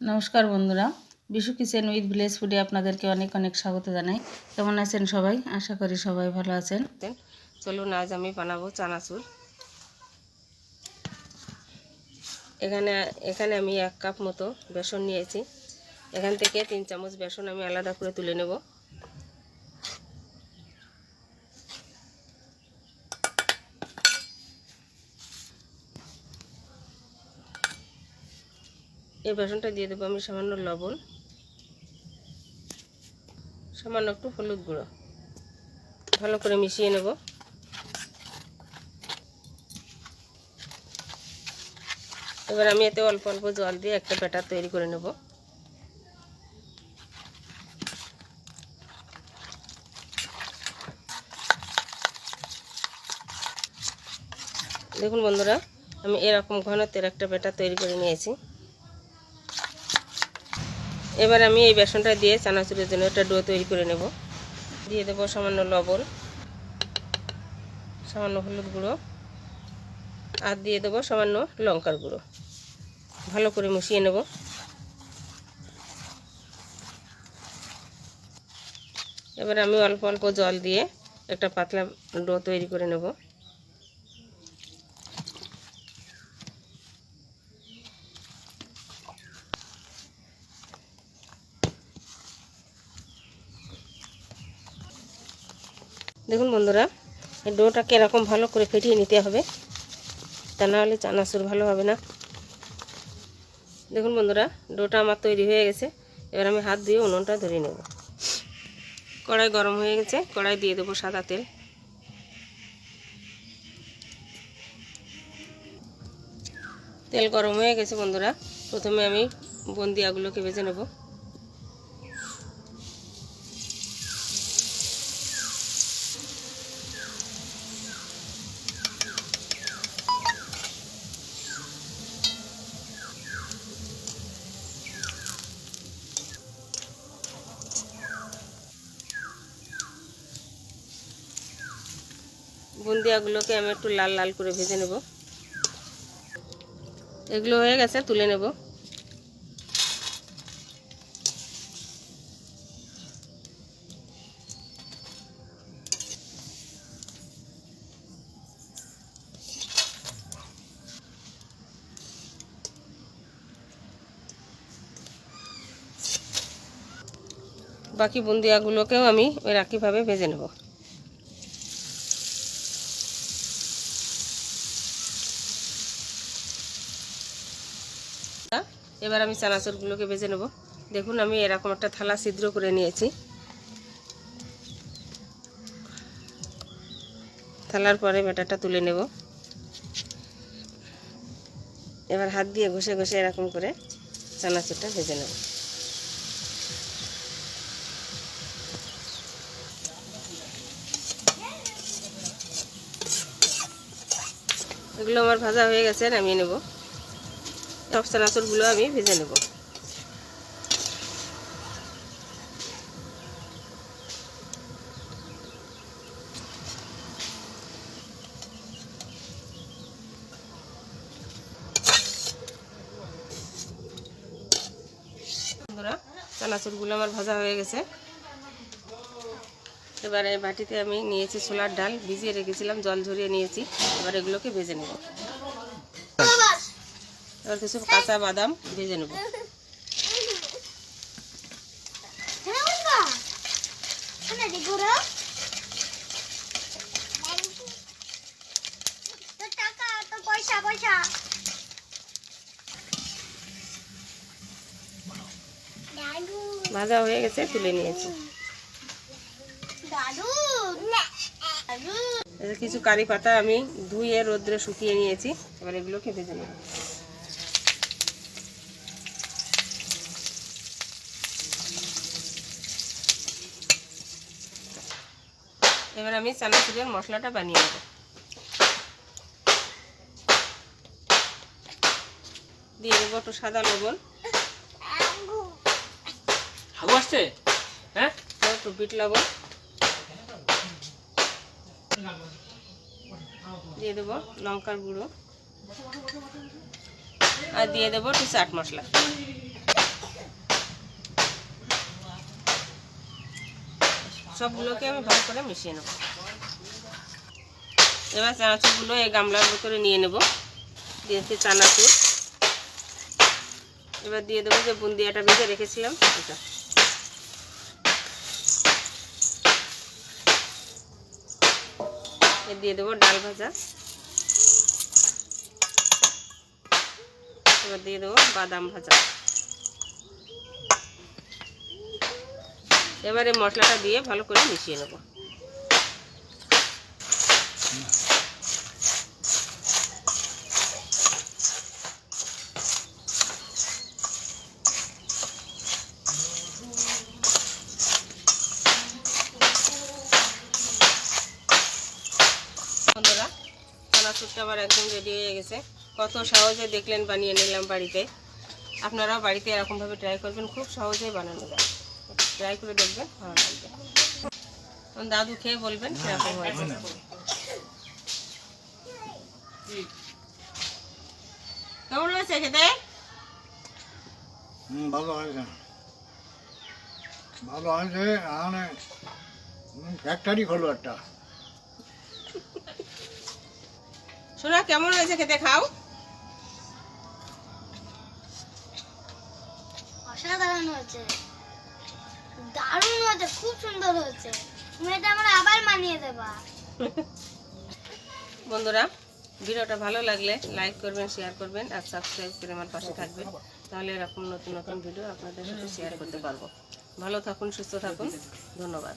নমস্কার বন্ধুরা। Bishu kitchen with village ফুডে আপনাদেরকে অনেক অনেক স্বাগত জানাই। কেমন আছেন সবাই? আশা করি সবাই ভালো আছেন। চলুন আজ আমি বানাবো চানাচুর। এখানে এখানে আমি এক কাপ মতো বেসন নিয়েছি। এখান থেকে তিন চামচ বেসন আমি আলাদা করে তুলে নেব। এই বেসনটা দিয়ে দেবো আমি সামান্য লবণ, সামান্য একটু হলুদ গুঁড়ো। ভালো করে মিশিয়ে নেব। এবার আমি এতে অল্প অল্প জল দিয়ে একটা ব্যাটার তৈরি করে নেব। দেখুন বন্ধুরা, আমি এরকম ঘনত্বের একটা ব্যাটার তৈরি করে নিয়েছি। এবার আমি এই বেসনটা দিয়ে চানাচুরের জন্য একটা ডো তৈরি করে নেব। দিয়ে দেবো সামান্য লবণ, সামান্য হলুদ গুঁড়ো, আর দিয়ে দেবো সামান্য লঙ্কার গুঁড়ো। ভালো করে মিশিয়ে নেব। এবার আমি অল্প অল্প জল দিয়ে একটা পাতলা ডো তৈরি করে নেব। দেখুন বন্ধুরা ডোটাকে এরকম ভালো করে ফেটিয়ে নিতে হবে। তা না হলে চানাচুর ভালো হবে না। দেখুন বন্ধুরা, ডোটা আমার তৈরি হয়ে গেছে। এবার আমি হাত দিয়ে উনুনটা ধরে নেব। কড়াই গরম হয়ে গেছে, কড়াই দিয়ে দেবো সাদা তেল। তেল গরম হয়ে গেছে বন্ধুরা, প্রথমে আমি বন্দিয়াগুলোকে ভেজে নেব। বুন্দিয়াগুলোকে আমি একটু লাল লাল করে ভেজে নেব। এগুলো হয়ে গেছে, তুলে নেব। বাকি বুন্দিয়াগুলোকেও আমি ওই একইভাবে ভেজে নেব। এবার আমি চানাচুরগুলোকে ভেজে নেব। দেখুন, আমি এরকম একটা থালা ছিদ্র করে নিয়েছি। থালার পরে ব্যাটারটা তুলে নেব। এবার হাত দিয়ে ঘষে ঘষে এরকম করে চানাচুরটা ভেজে নেব। এগুলো আমার ভাজা হয়ে গেছে, নামিয়ে নেব। সব চানাচুরগুলো আমি ভেজে নেব। চানাচুরগুলো আমার ভাজা হয়ে গেছে। এবারে বাটিতে আমি নিয়েছি ছোলার ডাল, ভিজিয়ে রেখেছিলাম জল ঝরিয়ে নিয়েছি। এবার এগুলোকে ভেজে নেব। এবার কিছু কাঁচা বাদাম ভেজে নেব। ভাজা হয়ে গেছে, তুলে নিয়েছি। কিছু কারি পাতা আমি ধুয়ে রোদ্রে শুকিয়ে নিয়েছি, এবার এগুলোকে ভেজে নেব। এবার আমি চানাচুরের মশলাটা বানিয়ে নেব। দিয়ে দেবো একটু সাদা লবণ। হাগু আসছে? হ্যাঁ? একটু বিট লবণ। দিয়ে দেবো লঙ্কার গুঁড়ো। আর দিয়ে দেবো একটু চাট মশলা। সবগুলোকে আমি ভালো করে মিশিয়ে নেব। এবার চানাচুরগুলো এই গামলার ভিতরে নিয়ে নেব। দিয়েছি চানাচুর। এবার দিয়ে দেবো যে বুন্দিয়াটা ভেজে রেখেছিলাম এটা দিয়ে দেবো ডাল ভাজা। এবার দিয়ে দেবো বাদাম ভাজা। এবারে মশলাটা দিয়ে ভালো করে মিশিয়ে নেব। আবার একদম রেডি হয়ে গেছে। কত সহজে দেখলেন বানিয়ে নিলাম বাড়িতে। আপনারাও বাড়িতে এরকমভাবে ট্রাই করবেন, খুব সহজেই বানানো যায়। ট্রাই করে দেখবেন ভালো লাগবে। দাদু খেয়ে বলবেন কীরকম হয়েছে। কেমন হয়েছে খেতে? হুম ভালো হয়েছে। ভালো হয়েছে মানে ফ্যাক্টরি খোলো একটা। শোনা কেমন হয়েছে খেতে? খাও। অসাধারণ হয়েছে। দারুণ হয়েছে, খুব সুন্দর হয়েছে। তুমি এটা আমার আবার মানিয়ে দেবা। বন্ধুরা, ভিডিওটা ভালো লাগলে লাইক করবেন শেয়ার করবেন আর সাবস্ক্রাইব করে আমার পাশে থাকবেন। তাহলে এরকম নতুন নতুন ভিডিও আপনাদের সাথে শেয়ার করতে পারব। ভালো থাকুন, সুস্থ থাকুন। ধন্যবাদ।